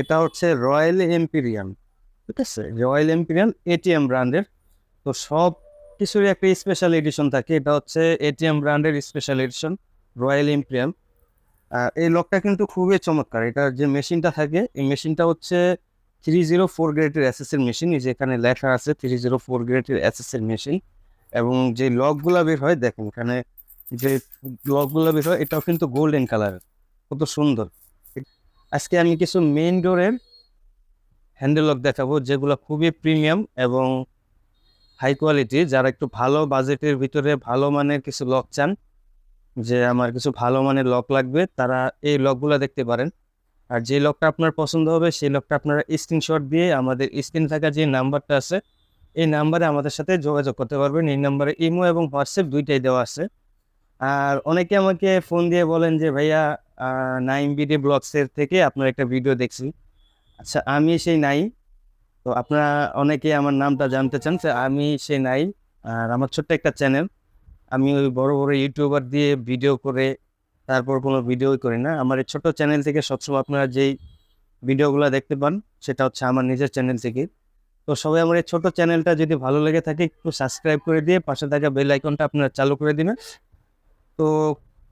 এটা হচ্ছে রয়্যাল এম্পিরিয়াম ঠিক আছে? রয়্যাল এম্পিরিয়াম এটিএম ব্র্যান্ডের তো সব কিছুরই একটা স্পেশাল এডিশন থাকে। এটা হচ্ছে এটিএম ব্র্যান্ডের স্পেশাল এডিশন রয়্যাল এম্পিরিয়াম এই লকটা কিন্তু খুবই চমৎকার। এটার যে মেশিনটা থাকে, এই মেশিনটা হচ্ছে থ্রি জিরো ফোর গ্রেডের এসএসের মেশিন এই যে এখানে লেখা আছে থ্রি জিরো ফোর গ্রেডের এসএসের মেশিন এবং যে লকগুলো বের হয়, দেখেন এখানে যে লকগুলো বের হয়, এটাও কিন্তু গোল্ডেন কালারের কত সুন্দর। আজকে আমি কিছু মেইন ডোরের হ্যান্ডেল লক দেখাবো, যেগুলো খুবই প্রিমিয়াম এবং হাই কোয়ালিটি যারা একটু ভালো বাজেটের ভিতরে ভালো মানের কিছু লক চান, যে আমার কিছু ভালো মানের লক লাগবে, তারা এই লকগুলো দেখতে পারেন। আর যে লকটা আপনার পছন্দ হবে, সেই লকটা আপনারা স্ক্রিনশট দিয়ে আমাদের স্ক্রিন থাকা যে নাম্বারটা আছে, এই নাম্বারে আমাদের সাথে যোগাযোগ করতে পারবেন। এই নাম্বারে ইমো এবং হোয়াটসঅ্যাপ দুইটাই দেওয়া আছে। আর অনেকে আমাকে ফোন দিয়ে বলেন যে, ভাইয়া নাইম বিডি ব্লগসের থেকে আপনার একটা ভিডিও দেখছি। আচ্ছা আমি সেই নাই তো আপনারা অনেকে আমার নামটা জানতে চান যে, আমি সেই নাই আর আমার ছোট্ট একটা চ্যানেল। আমি ওই বড় বড় ইউটিউবার দিয়ে ভিডিও করে, তারপর কোনো ভিডিওই করি না। আমার এই ছোট চ্যানেল থেকে সবসময় আপনারা যেই ভিডিওগুলো দেখতে পান, সেটা হচ্ছে আমার নিজের চ্যানেল থেকে। তো সবাই আমার এই ছোটো চ্যানেলটা যদি ভালো লেগে থাকে, একটু সাবস্ক্রাইব করে দিয়ে পাশে থাকা বেল আইকনটা আপনারা চালু করে দিবেন। তো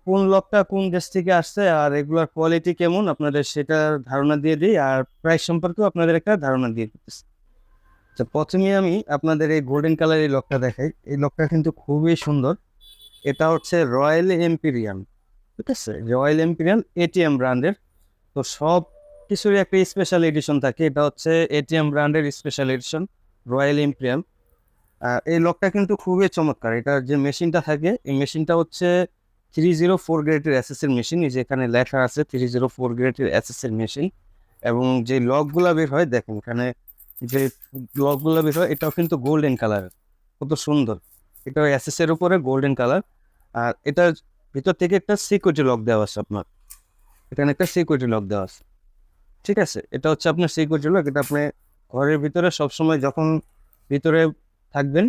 কোন লকটা কোন দেশ থেকে আসছে আর এগুলোর কোয়ালিটি কেমন? আপনাদের সেটার ধারণা দিয়ে দিই আর প্রাইস সম্পর্কেও আপনাদের একটা ধারণা দিয়ে দিতেছি। তো প্রথমে আমি আপনাদের এই গোল্ডেন কালার এই লকটা দেখাই। এই লকটা কিন্তু খুবই সুন্দর। এটা হচ্ছে রয়্যাল এম্পিরিয়াম ঠিক আছে? রয়্যাল এম্পিরিয়াম এটিএম ব্র্যান্ডের তো সব কিছুরই একটা স্পেশাল এডিশন থাকে। এটা হচ্ছে এটিএম ব্র্যান্ডের স্পেশাল এডিশন রয়্যাল এম্পিরিয়াম এই লকটা কিন্তু খুবই চমৎকার। এটার যে মেশিনটা থাকে, এই মেশিনটা হচ্ছে থ্রি জিরো ফোর গ্রেডের এসএসের মেশিন, এই যে এখানে লেখা আছে থ্রি জিরো ফোর গ্রেডের এসএসের মেশিন এবং যে লকগুলো বের হয়, দেখেন এখানে যে লকগুলো বের হয়, এটাও কিন্তু গোল্ডেন কালার। কত সুন্দর। এটা এর উপরে গোল্ডেন কালার। আর এটার ভিতর থেকে একটা সিকিউরিটি লক দেওয়া আছে আপনার। এখানে একটা সিকিউরিটি লক দেওয়া আছে। ঠিক আছে? এটা হচ্ছে আপনার সিকিউরিটি লক। এটা আপনি ঘরের ভিতরে সবসময় যখন ভিতরে থাকবেন,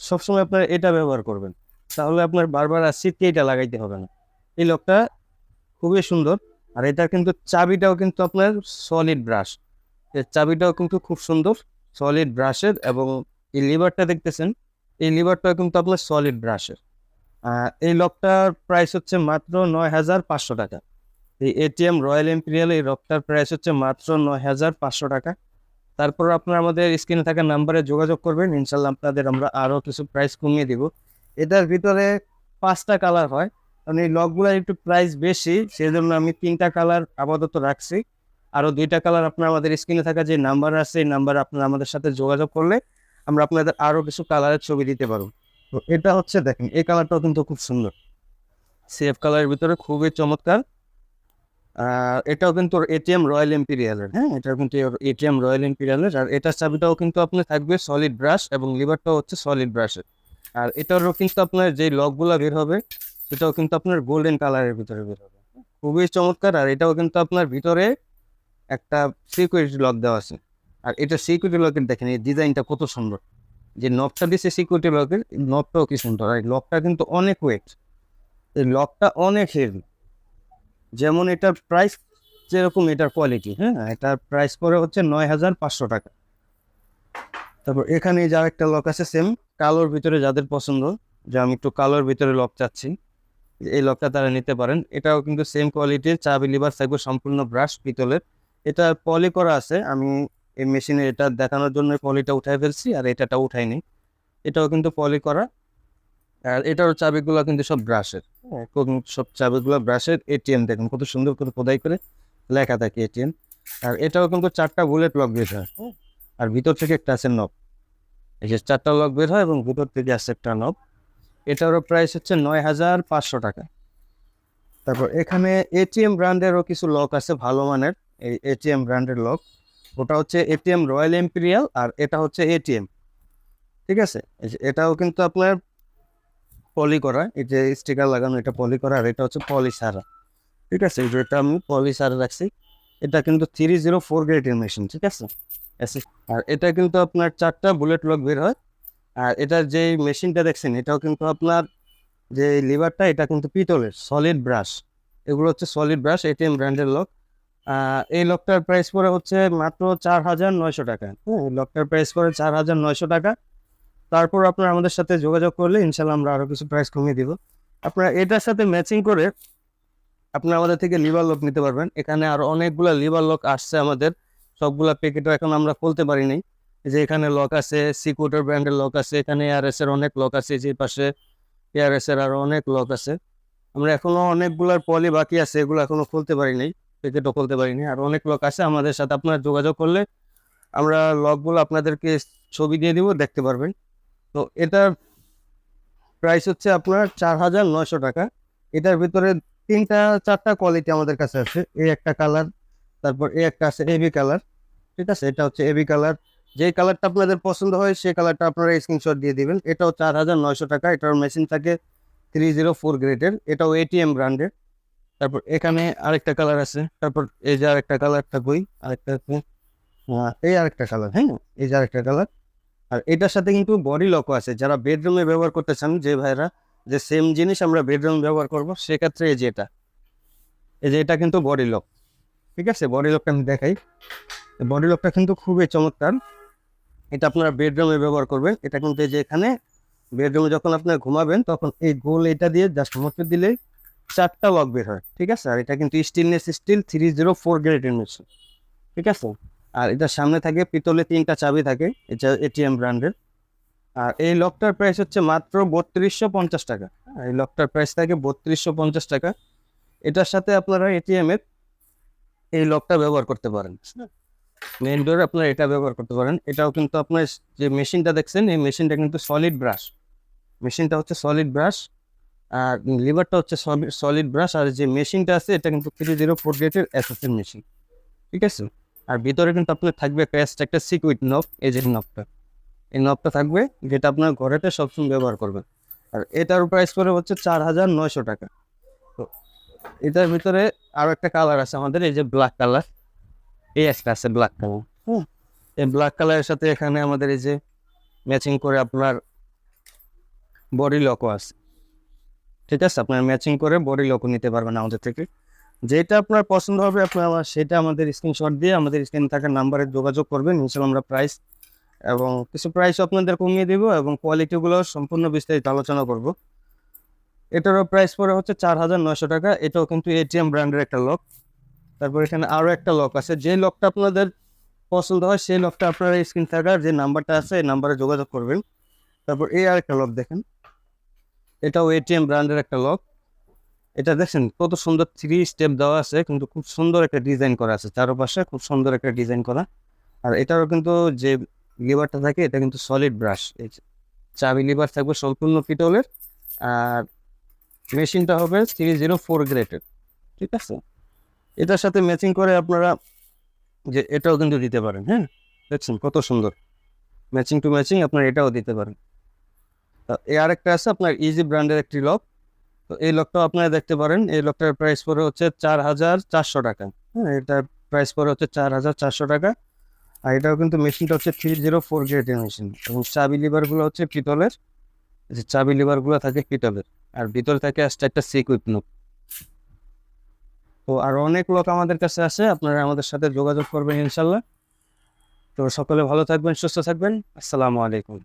সবসময় আপনার এটা ব্যবহার করবেন। তাহলে আপনার বারবার আর সিটকে এটা লাগাইতে হবে না। এই লকটা খুবই সুন্দর, আর এটা কিন্তু চাবিটাও কিন্তু আপনার সলিড ব্রাশ এর চাবিটাও কিন্তু খুব সুন্দর সলিড ব্রাশের এবং এই লিভারটা দেখতেছেন, এই লিভারটাও কিন্তু আপনার সলিড ব্রাশের এই লকটার প্রাইস হচ্ছে মাত্র নয় হাজার পাঁচশো টাকা। এই এটিএম রয়্যাল এম্পিরিয়াল এই লকটার প্রাইস হচ্ছে মাত্র নয় হাজার পাঁচশো টাকা। তারপর আপনারা আমাদের স্ক্রিনে থাকা নাম্বারে যোগাযোগ করবেন, ইনশাল্লাহ আপনাদের আমরা আরও কিছু প্রাইস কমিয়ে দিব। এটার ভিতরে পাঁচটা কালার হয়। কারণ এই লকগুলোর একটু প্রাইস বেশি সেই জন্য আমি তিনটা কালার আপাতত রাখছি। আরও দুইটা কালার আপনার আমাদের স্ক্রিনে থাকা যে নাম্বার আছে, এই নাম্বারে আপনারা আমাদের সাথে যোগাযোগ করলে আমরা আপনাদের আরও কিছু কালারের ছবি দিতে পারব। তো এটা হচ্ছে দেখেন, এই কালারটাও কিন্তু খুব সুন্দর। সেফ কালারের ভিতরে খুবই চমৎকার। আর এটাও কিন্তু এটিএম রয়্যাল এম্পিরিয়ালের হ্যাঁ? এটাও কিন্তু এটিএম রয়্যাল এম্পিরিয়ালের আর এটার চাবিটাও কিন্তু আপনার থাকবে সলিড ব্রাশ এবং লিভারটাও হচ্ছে সলিড ব্রাশের আর এটারও কিন্তু আপনার যে লকগুলো বের হবে সেটাও কিন্তু আপনার গোল্ডেন কালারের ভিতরে বের হবে। খুবই চমৎকার, আর এটাও কিন্তু আপনার ভিতরে একটা সিকিউরিটি লক দেওয়া আছে। আর এটা সিকিউরিটি লকের দেখেন, এই ডিজাইনটা কত সুন্দর। যে নবটা দিচ্ছে সিকিউরিটি লকের নবটাও কি সুন্দর। আর লকটা কিন্তু অনেক ওয়েট এই লকটা অনেক হেভি যেমন এটার প্রাইস যেরকম, এটার কোয়ালিটি হ্যাঁ? এটার প্রাইস পরে হচ্ছে নয় হাজার পাঁচশো টাকা। তারপর এখানে যার একটা লক আছে সেম কালোর ভিতরে যাদের পছন্দ, যে আমি একটু কালোর ভিতরে লক চাচ্ছি, এই লকটা তারা নিতে পারেন। এটাও কিন্তু সেম কোয়ালিটির চাবি লিভার থাকবে সম্পূর্ণ ব্রাশ পিতলের। এটা পলি করা আছে, আমি এই মেশিনে এটা দেখানোর জন্য পলিটা উঠাই ফেলছি, আর এটাটা উঠাইনি। এটাও কিন্তু পলি করা। আর এটারও চাবিগুলো কিন্তু সব ব্রাশের সব চাবিগুলো ব্রাশের এটিএম দেখুন, কত সুন্দর করে খোদাই করে লেখা থাকে এটিএম আর এটাও কিন্তু চারটা বুলেট লক হয় আর ভিতর থেকে একটা আছে নব এই যে চারটা লক বের হয় এবং ভিতর থেকে আছে একটা নব এটারও প্রাইস হচ্ছে নয় হাজার পাঁচশো টাকা। তারপর এখানে এটিএম ব্র্যান্ডেরও কিছু লক আছে ভালো মানের, এই এটিএম ব্র্যান্ডের লক ওটা হচ্ছে এটিএম রয়্যাল এম্পিরিয়াল আর এটা হচ্ছে এটিএম ঠিক আছে? এটাও কিন্তু আপনার পলি করা, এই যে স্টিকার লাগানো, এটা পলি করা আর এটা হচ্ছে পলি সারা। ঠিক আছে? এটা আমি পলি সারা রাখছি। এটা কিন্তু থ্রি জিরো ফোর গ্রেডের মেশিন ঠিক আছে? আর এটা কিন্তু আপনার চারটা বুলেট লক বের হয়। আর এটার যে মেশিনটা দেখছেন, এটাও কিন্তু আপনার যে লিভারটা এটা কিন্তু পিতলের সলিড ব্রাশ এগুলো হচ্ছে সলিড ব্রাশ এটিএম ব্র্যান্ডের লক এই লকটার প্রাইস পড়ে হচ্ছে মাত্র চার হাজার নয়শো টাকা। হ্যাঁ লকটার প্রাইস পড়ে চার হাজার নয়শো টাকা। তারপর আপনারা আমাদের সাথে যোগাযোগ করলে ইনশাল্লাহ আমরা আরও কিছু প্রাইস কমিয়ে দিব। আপনারা এটার সাথে ম্যাচিং করে আপনারা আমাদের থেকে লিভার লক নিতে পারবেন। এখানে আরও অনেকগুলা লিভার লক আসছে আমাদের। সবগুলা প্যাকেটও এখন আমরা খুলতে পারি নাই। যে এখানে লক আছে সিকুটার ব্র্যান্ডের লক আছে, এখানে এআরএস এর অনেক লক আছে যে পাশে এআরএস এর আরও অনেক লক আছে। আমরা এখনও অনেকগুলার পলি বাকি আছে, এগুলো এখনও খুলতে পারি নাই প্যাকেটও খুলতে পারিনি আর অনেক লক আছে আমাদের সাথে, আপনারা যোগাযোগ করলে আমরা লকগুলো আপনাদেরকে ছবি দিয়ে দিব, দেখতে পারবেন। তো এটার প্রাইস হচ্ছে আপনার চার হাজার নয়শো টাকা। এটার ভিতরে তিনটা, চারটা কোয়ালিটি আমাদের কাছে আছে। এই একটা কালার তারপর এই একটা আছে এবি কালার ঠিক আছে? এটা হচ্ছে এবি কালার যে কালারটা আপনাদের পছন্দ হয়, সেই কালারটা আপনারা স্ক্রিনশট দিয়ে দিবেন। এটাও চার হাজার নয়শো টাকা। এটার মেশিন থাকে থ্রি জিরো ফোর গ্রেডের এটাও এটিএম ব্র্যান্ডের তারপর এখানে আরেকটা কালার আছে। তারপর এই যে আরেকটা কালারটা কই? আরেকটা এই আরেকটা কালার হ্যাঁ? এই যে আরেকটা কালার আর এটার সাথে কিন্তু বডি লকও আছে। যারা বেডরুমে ব্যবহার করতে চান, যে ভাইরা যে সেম জিনিস আমরা বেডরুমে ব্যবহার করব, সেক্ষেত্রে এই যে এটা। এই যে এটা কিন্তু বডি লক ঠিক আছে? বডি লকটা আমি দেখাই। বডি লকটা কিন্তু খুবই চমৎকার। এটা আপনারা বেডরুমে ব্যবহার করবেন। এটা কিন্তু এই যে এখানে বেডরুমে যখন আপনারা ঘুমাবেন, তখন এই গোল এটা দিয়ে জাস্ট মুখে দিলে চারটা লক বের হয়। ঠিক আছে? আর এটা কিন্তু stainless steel three zero four গ্রেডের মেশিন ঠিক আছে? আর এটার সামনে থাকে, পিতলে তিনটা চাবি থাকে, এটা এটিএম ব্র্যান্ডের আর এই লকটার প্রাইস হচ্ছে মাত্র বত্রিশশো পঞ্চাশ টাকা। এই লকটার প্রাইস থাকে বত্রিশশো পঞ্চাশ টাকা। এটার সাথে আপনারা এটিএম এর এই লকটা ব্যবহার করতে পারেন। মেইন ডোর আপনারা এটা ব্যবহার করতে পারেন। এটাও কিন্তু আপনার যে মেশিনটা দেখছেন, এই মেশিনটা কিন্তু সলিড ব্রাশ মেশিনটা হচ্ছে সলিড ব্রাশ আর লিভারটা হচ্ছে সলিড ব্রাশ আর যে মেশিনটা আছে, এটা কিন্তু থ্রি জিরো ফোর গ্রেটের অ্যাসেসের মেশিন ঠিক আছে? আর ভিতরে কিন্তু আপনার থাকবে প্যাস্ট একটা সিকুইট নব এই যে নবটা এই নবটা থাকবে, যেটা আপনার ঘরেতে সবসময় ব্যবহার করবেন। আর এটার প্রাইস পড়ে হচ্ছে চার হাজার নয়শো টাকা। তো এটার ভিতরে আরও একটা কালার আছে আমাদের, এই যে ব্ল্যাক কালার এই একটা আছে ব্ল্যাক কালার হুম। এই ব্ল্যাক কালারের সাথে এখানে আমাদের এই যে ম্যাচিং করে আপনার বডি লকও আছে। ঠিক আছে? আপনার ম্যাচিং করে বডি লকও নিতে পারবেন আমাদের থেকে। যেটা আপনার পছন্দ হবে, আপনার সেটা আমাদের স্ক্রিনশট দিয়ে আমাদের স্ক্রিনে থাকা নাম্বারে যোগাযোগ করবেন। ইনশাল্লাহ আমরা প্রাইস এবং কিছু প্রাইস আপনাদের কমিয়ে দেবো এবং কোয়ালিটিগুলো সম্পূর্ণ বিস্তারিত আলোচনা করব। এটারও প্রাইস পড়ে হচ্ছে চার হাজার নয়শো টাকা। এটাও কিন্তু এটিএম ব্র্যান্ডের একটা লক তারপর এখানে আরও একটা লক আছে। যে লকটা আপনাদের পছন্দ হয়, সেই লকটা আপনারা স্ক্রিন থাকার যে নাম্বারটা আছে, এই নাম্বারে যোগাযোগ করবেন। তারপর এই আর একটা লক দেখেন। এটাও এটিএম ব্র্যান্ডের একটা লক এটা দেখছেন কত সুন্দর থ্রি স্টেপ দেওয়া আছে, কিন্তু খুব সুন্দর একটা ডিজাইন করা আছে। চারপাশে খুব সুন্দর একটা ডিজাইন করা। আর এটারও কিন্তু যে লিভারটা থাকে, এটা কিন্তু সলিড ব্রাশ এই চাবি লিভার থাকবে সম্পূর্ণ পিতলের। আর মেশিনটা হবে থ্রি জিরো ফোর গ্রেটের ঠিক আছে? এটার সাথে ম্যাচিং করে আপনারা যে এটাও কিন্তু দিতে পারেন হ্যাঁ? দেখছেন কত সুন্দর। ম্যাচিং টু ম্যাচিং আপনারা এটাও দিতে পারেন। এই আরেকটা আছে আপনার ইজি ব্র্যান্ডের একটি লক তো এই লকটাও আপনারা দেখতে পারেন। এই লকটার প্রাইস পরে হচ্ছে চার হাজার চারশো টাকা। হ্যাঁ এটার প্রাইস পরে হচ্ছে চার হাজার চারশো টাকা। আর এটাও কিন্তু মেশিনটা হচ্ছে থ্রি জিরো ফোর গ্রেডের মেশিন এবং চাবি লিভারগুলো হচ্ছে পিতলের। যে চাবি লিভারগুলো থাকে পিতলের। আর ভিতরে থাকে একটা সিকুইট নোক তো আর অনেক লোক আমাদের কাছে আছে আপনারা আমাদের সাথে যোগাযোগ করবেন ইনশাল্লাহ। তো সকলে ভালো থাকবেন, সুস্থ থাকবেন। আসসালামু আলাইকুম।